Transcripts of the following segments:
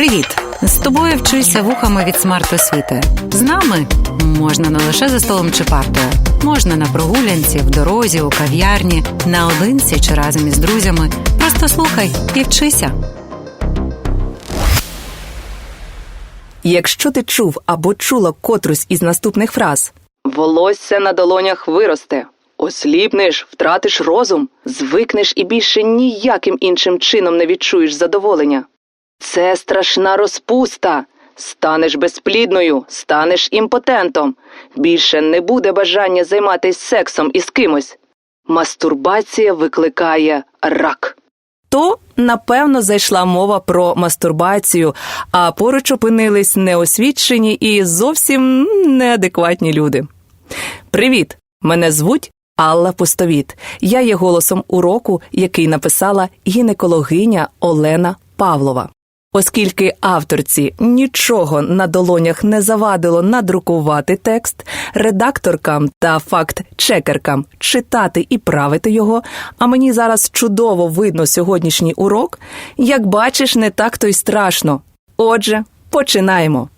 Привіт! З тобою вчуся вухами від смарт-освіти. З нами можна не лише за столом чи партою, можна на прогулянці, в дорозі, у кав'ярні, наодинці чи разом із друзями. Просто слухай і вчися. Якщо ти чув або чула котрусь із наступних фраз Волосся на долонях виросте. Осліпнеш, втратиш розум, звикнеш і більше ніяким іншим чином не відчуєш задоволення. Це страшна розпуста. Станеш безплідною, станеш імпотентом. Більше не буде бажання займатися сексом із кимось. Мастурбація викликає рак. то напевно зайшла мова про мастурбацію, а поруч опинились неосвічені і зовсім неадекватні люди. Привіт! Мене звуть Алла Пустовіт. Я є голосом уроку, який написала гінекологиня Олена Павлова. Оскільки авторці нічого на долонях не завадило надрукувати текст, редакторкам та факт-чекеркам читати і правити його, а мені зараз чудово видно сьогоднішній урок, як бачиш, не так то й страшно. Отже, починаємо.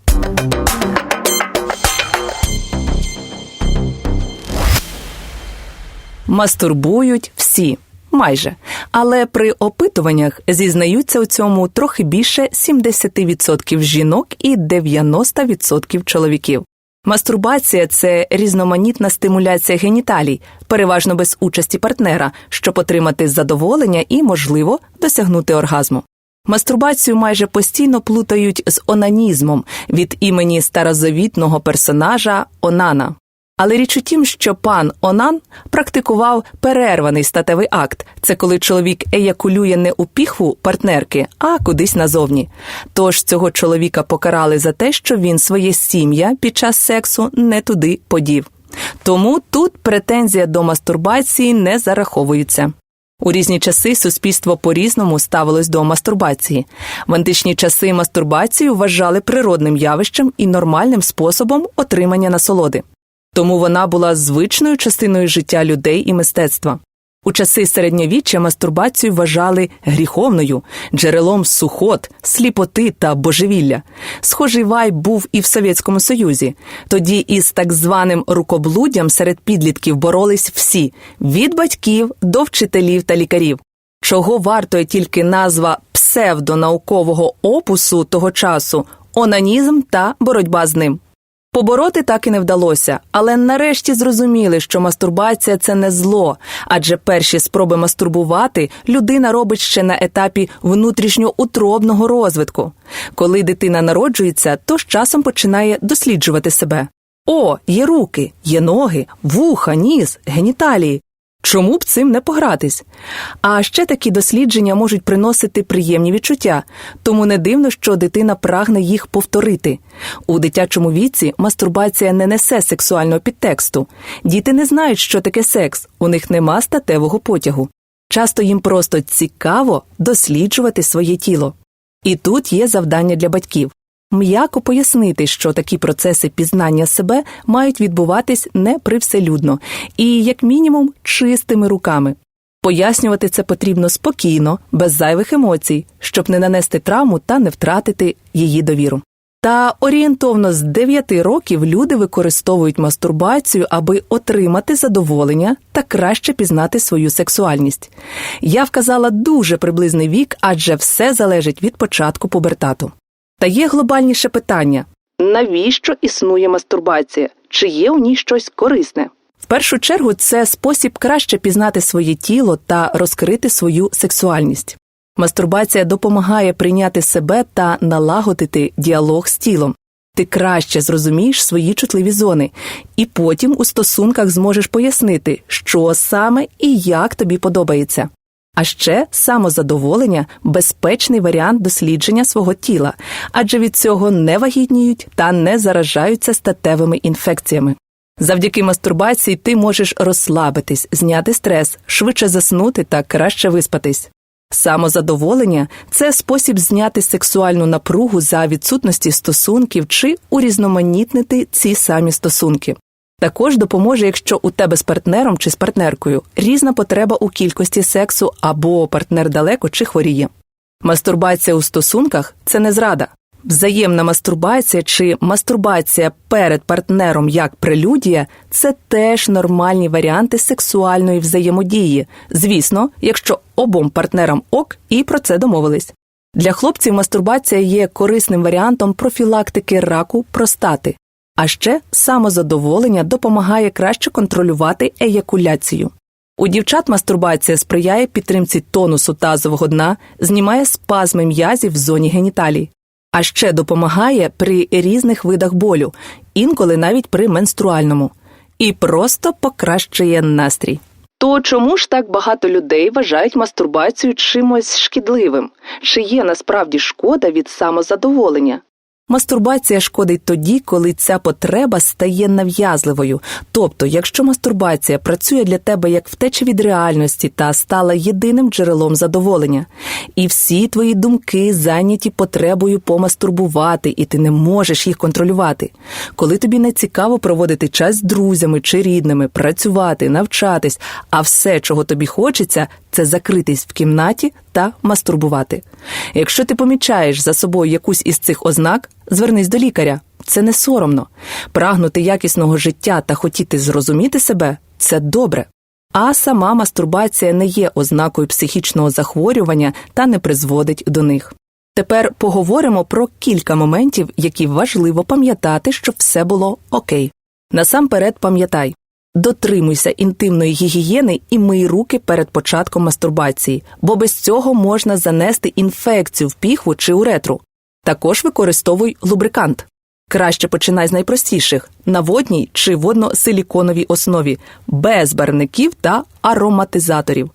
Мастурбують всі. Майже. Але при опитуваннях зізнаються у цьому трохи більше 70% жінок і 90% чоловіків. Мастурбація це різноманітна стимуляція геніталій, переважно без участі партнера, щоб отримати задоволення і, можливо, досягнути оргазму. Мастурбацію майже постійно плутають з онанізмом від імені старозавітного персонажа Онана. Але річ у тім, що пан Онан практикував перерваний статевий акт. Це коли чоловік еякулює не у піхву партнерки, а кудись назовні. Тож цього чоловіка покарали за те, що він своє сім'я під час сексу не туди подів. Тому тут претензія до мастурбації не зараховується. У різні часи суспільство по-різному ставилось до мастурбації. В античні часи мастурбацію вважали природним явищем і нормальним способом отримання насолоди тому вона була звичною частиною життя людей і мистецтва. У часи середньовіччя мастурбацію вважали гріховною, джерелом сухот, сліпоти та божевілля. Схожий вайб був і в Совєтському Союзі. Тоді із так званим рукоблуддям серед підлітків боролись всі від батьків до вчителів та лікарів. Чого вартує тільки назва псевдонаукового опусу того часу онанізм та боротьба з ним. Побороти так і не вдалося, але нарешті зрозуміли, що мастурбація це не зло, адже перші спроби мастурбувати людина робить ще на етапі внутрішньоутробного розвитку. Коли дитина народжується, то з часом починає досліджувати себе. О, є руки, є ноги, вуха, ніс, геніталії. Чому б цим не погратись? А ще такі дослідження можуть приносити приємні відчуття, тому не дивно, що дитина прагне їх повторити. У дитячому віці мастурбація не несе сексуального підтексту. Діти не знають, що таке секс, у них нема статевого потягу. Часто їм просто цікаво досліджувати своє тіло. І тут є завдання для батьків м'яко пояснити, що такі процеси пізнання себе мають відбуватись не привселюдно і, як мінімум, чистими руками. Пояснювати це потрібно спокійно, без зайвих емоцій, щоб не нанести травму та не втратити її довіру. Та орієнтовно з 9 років люди використовують мастурбацію, аби отримати задоволення та краще пізнати свою сексуальність. Я вказала дуже приблизний вік, адже все залежить від початку пубертату. Та є глобальніше питання. Навіщо існує мастурбація? Чи є у ній щось корисне? В першу чергу це спосіб краще пізнати своє тіло та розкрити свою сексуальність. Мастурбація допомагає прийняти себе та налагодити діалог з тілом. Ти краще зрозумієш свої чутливі зони, і потім у стосунках зможеш пояснити, що саме і як тобі подобається. А ще самозадоволення безпечний варіант дослідження свого тіла, адже від цього не вагітніють та не заражаються статевими інфекціями. Завдяки мастурбації ти можеш розслабитись, зняти стрес, швидше заснути та краще виспатись. Самозадоволення це спосіб зняти сексуальну напругу за відсутності стосунків чи урізноманітнити ці самі стосунки. Також допоможе, якщо у тебе з партнером чи з партнеркою різна потреба у кількості сексу або партнер далеко чи хворіє. Мастурбація у стосунках це не зрада. Взаємна мастурбація чи мастурбація перед партнером як прелюдія це теж нормальні варіанти сексуальної взаємодії. Звісно, якщо обом партнерам ок і про це домовились. Для хлопців мастурбація є корисним варіантом профілактики раку простати. А ще самозадоволення допомагає краще контролювати еякуляцію. У дівчат мастурбація сприяє підтримці тонусу тазового дна, знімає спазми м'язів в зоні геніталій, а ще допомагає при різних видах болю, інколи навіть при менструальному, і просто покращує настрій. То чому ж так багато людей вважають мастурбацію чимось шкідливим? Чи є насправді шкода від самозадоволення? Мастурбація шкодить тоді, коли ця потреба стає нав'язливою. Тобто, якщо мастурбація працює для тебе як втеча від реальності та стала єдиним джерелом задоволення, і всі твої думки зайняті потребою помастурбувати, і ти не можеш їх контролювати. Коли тобі не цікаво проводити час з друзями чи рідними, працювати, навчатись, а все, чого тобі хочеться, це закритись в кімнаті та мастурбувати. Якщо ти помічаєш за собою якусь із цих ознак, звернись до лікаря. Це не соромно. Прагнути якісного життя та хотіти зрозуміти себе це добре. А сама мастурбація не є ознакою психічного захворювання та не призводить до них. Тепер поговоримо про кілька моментів, які важливо пам'ятати, щоб все було окей. Насамперед пам'ятай, Дотримуйся інтимної гігієни і мий руки перед початком мастурбації, бо без цього можна занести інфекцію в піхву чи уретру. Також використовуй лубрикант. Краще починай з найпростіших на водній чи водно-силіконовій основі, без барвників та ароматизаторів.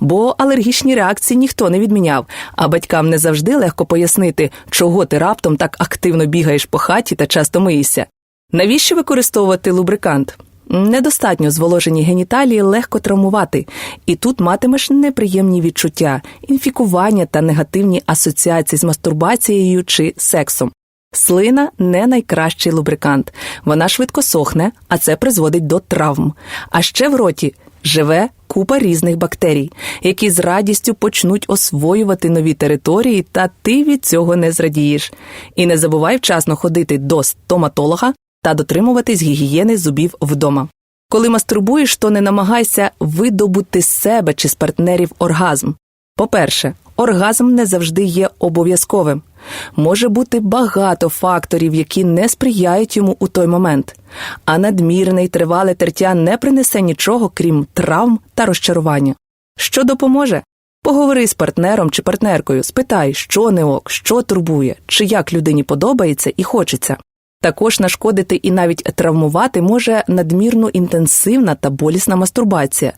Бо алергічні реакції ніхто не відміняв, а батькам не завжди легко пояснити, чого ти раптом так активно бігаєш по хаті та часто миєшся. Навіщо використовувати лубрикант? Недостатньо зволожені геніталії легко травмувати, і тут матимеш неприємні відчуття, інфікування та негативні асоціації з мастурбацією чи сексом. Слина не найкращий лубрикант, вона швидко сохне, а це призводить до травм. А ще в роті живе купа різних бактерій, які з радістю почнуть освоювати нові території, та ти від цього не зрадієш. І не забувай вчасно ходити до стоматолога та дотримуватись гігієни зубів вдома. Коли мастурбуєш, то не намагайся видобути з себе чи з партнерів оргазм. По-перше, оргазм не завжди є обов'язковим. Може бути багато факторів, які не сприяють йому у той момент, а надмірне й тривале тертя не принесе нічого, крім травм та розчарування. Що допоможе? Поговори з партнером чи партнеркою, спитай, що не ок, що турбує, чи як людині подобається і хочеться. Також нашкодити і навіть травмувати може надмірно інтенсивна та болісна мастурбація.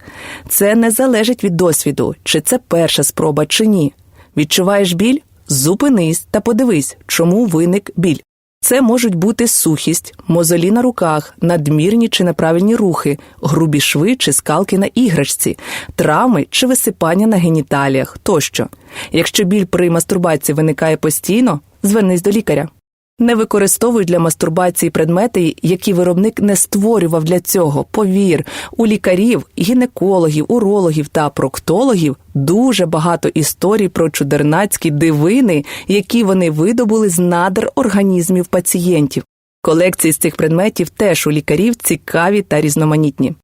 Це не залежить від досвіду, чи це перша спроба, чи ні. Відчуваєш біль? Зупинись та подивись, чому виник біль. Це можуть бути сухість, мозолі на руках, надмірні чи неправильні рухи, грубі шви чи скалки на іграшці, травми чи висипання на геніталіях тощо. Якщо біль при мастурбації виникає постійно, звернись до лікаря. Не використовуй для мастурбації предмети, які виробник не створював для цього. Повір, у лікарів, гінекологів, урологів та проктологів дуже багато історій про чудернацькі дивини, які вони видобули з надр організмів пацієнтів. Колекції з цих предметів теж у лікарів цікаві та різноманітні.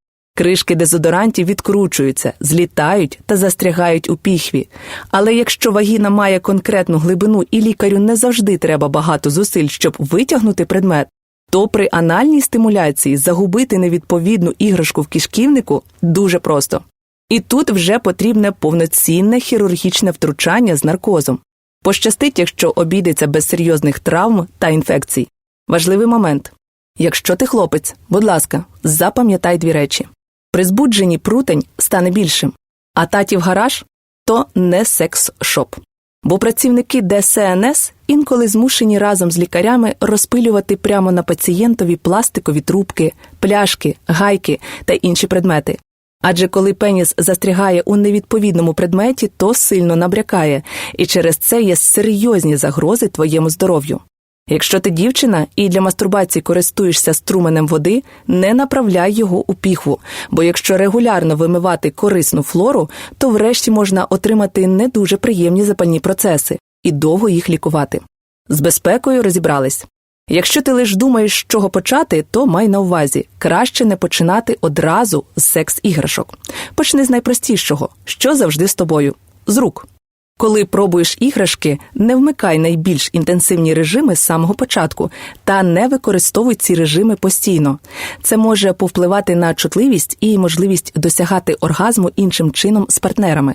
Кришки дезодорантів відкручуються, злітають та застрягають у піхві. Але якщо вагіна має конкретну глибину і лікарю не завжди треба багато зусиль, щоб витягнути предмет, то при анальній стимуляції загубити невідповідну іграшку в кишківнику дуже просто. І тут вже потрібне повноцінне хірургічне втручання з наркозом. Пощастить, якщо обійдеться без серйозних травм та інфекцій. Важливий момент. Якщо ти хлопець, будь ласка, запам'ятай дві речі. При збудженні прутень стане більшим, а татів гараж то не секс-шоп. Бо працівники ДСНС інколи змушені разом з лікарями розпилювати прямо на пацієнтові пластикові трубки, пляшки, гайки та інші предмети. Адже коли пеніс застрягає у невідповідному предметі, то сильно набрякає, і через це є серйозні загрози твоєму здоров'ю. Якщо ти дівчина і для мастурбації користуєшся струменем води, не направляй його у піхву, бо якщо регулярно вимивати корисну флору, то врешті можна отримати не дуже приємні запальні процеси і довго їх лікувати. З безпекою розібрались. Якщо ти лиш думаєш, з чого почати, то май на увазі краще не починати одразу з секс-іграшок. Почни з найпростішого, що завжди з тобою з рук. Коли пробуєш іграшки, не вмикай найбільш інтенсивні режими з самого початку та не використовуй ці режими постійно. Це може повпливати на чутливість і можливість досягати оргазму іншим чином з партнерами.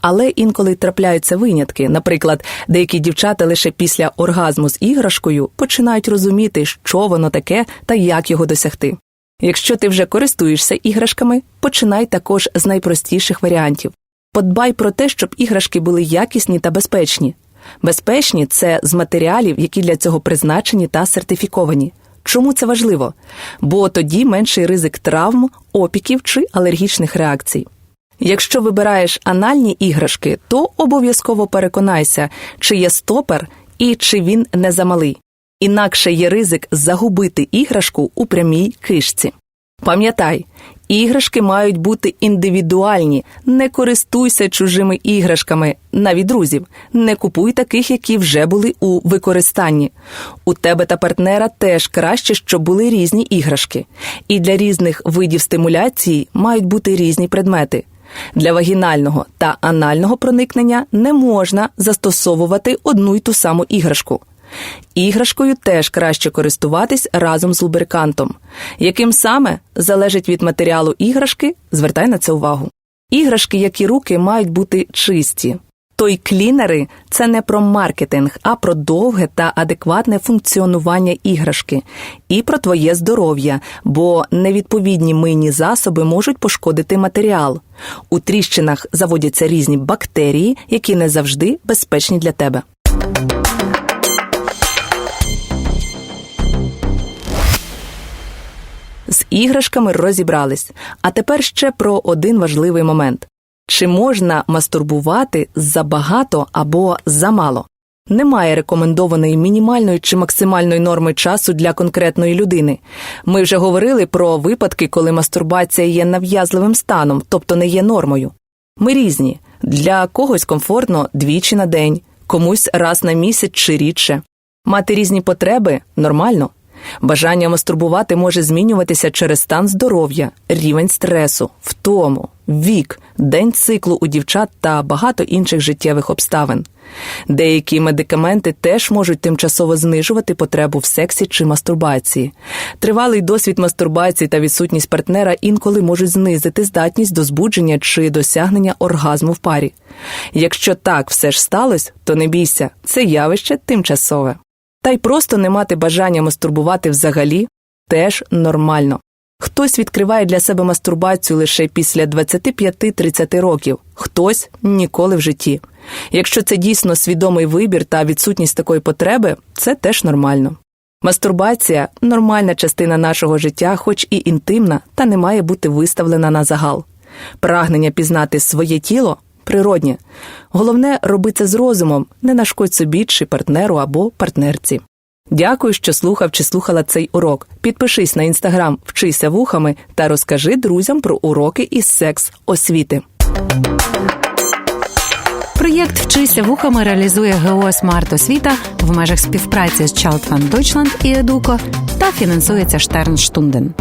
Але інколи трапляються винятки. Наприклад, деякі дівчата лише після оргазму з іграшкою починають розуміти, що воно таке та як його досягти. Якщо ти вже користуєшся іграшками, починай також з найпростіших варіантів. Подбай про те, щоб іграшки були якісні та безпечні. Безпечні це з матеріалів, які для цього призначені та сертифіковані. Чому це важливо? Бо тоді менший ризик травм, опіків чи алергічних реакцій. Якщо вибираєш анальні іграшки, то обов'язково переконайся, чи є стопер і чи він не замалий. Інакше є ризик загубити іграшку у прямій кишці. Пам'ятай, іграшки мають бути індивідуальні. Не користуйся чужими іграшками, навіть друзів. Не купуй таких, які вже були у використанні. У тебе та партнера теж краще, щоб були різні іграшки. І для різних видів стимуляції мають бути різні предмети. Для вагінального та анального проникнення не можна застосовувати одну й ту саму іграшку. Іграшкою теж краще користуватись разом з лубрикантом. Яким саме залежить від матеріалу іграшки, звертай на це увагу. Іграшки, як і руки, мають бути чисті. Той клінери це не про маркетинг, а про довге та адекватне функціонування іграшки і про твоє здоров'я, бо невідповідні мийні засоби можуть пошкодити матеріал. У тріщинах заводяться різні бактерії, які не завжди безпечні для тебе. З іграшками розібрались. А тепер ще про один важливий момент: чи можна мастурбувати забагато або замало? Немає рекомендованої мінімальної чи максимальної норми часу для конкретної людини. Ми вже говорили про випадки, коли мастурбація є нав'язливим станом, тобто не є нормою. Ми різні. Для когось комфортно двічі на день, комусь раз на місяць чи рідше. Мати різні потреби нормально. Бажання мастурбувати може змінюватися через стан здоров'я, рівень стресу, втому, вік, день циклу у дівчат та багато інших життєвих обставин. Деякі медикаменти теж можуть тимчасово знижувати потребу в сексі чи мастурбації. Тривалий досвід мастурбації та відсутність партнера інколи можуть знизити здатність до збудження чи досягнення оргазму в парі. Якщо так все ж сталося, то не бійся, це явище тимчасове. Та й просто не мати бажання мастурбувати взагалі теж нормально. Хтось відкриває для себе мастурбацію лише після 25-30 років, хтось ніколи в житті. Якщо це дійсно свідомий вибір та відсутність такої потреби, це теж нормально. Мастурбація нормальна частина нашого життя, хоч і інтимна, та не має бути виставлена на загал. Прагнення пізнати своє тіло природнє. Головне роби це з розумом, не нашкодь собі чи партнеру або партнерці. Дякую, що слухав чи слухала цей урок. Підпишись на інстаграм Вчися вухами та розкажи друзям про уроки із секс освіти. Проєкт Вчися вухами реалізує ГО Смарт Освіта в межах співпраці з Child Fund Deutschland і Educo та фінансується Штернштунден.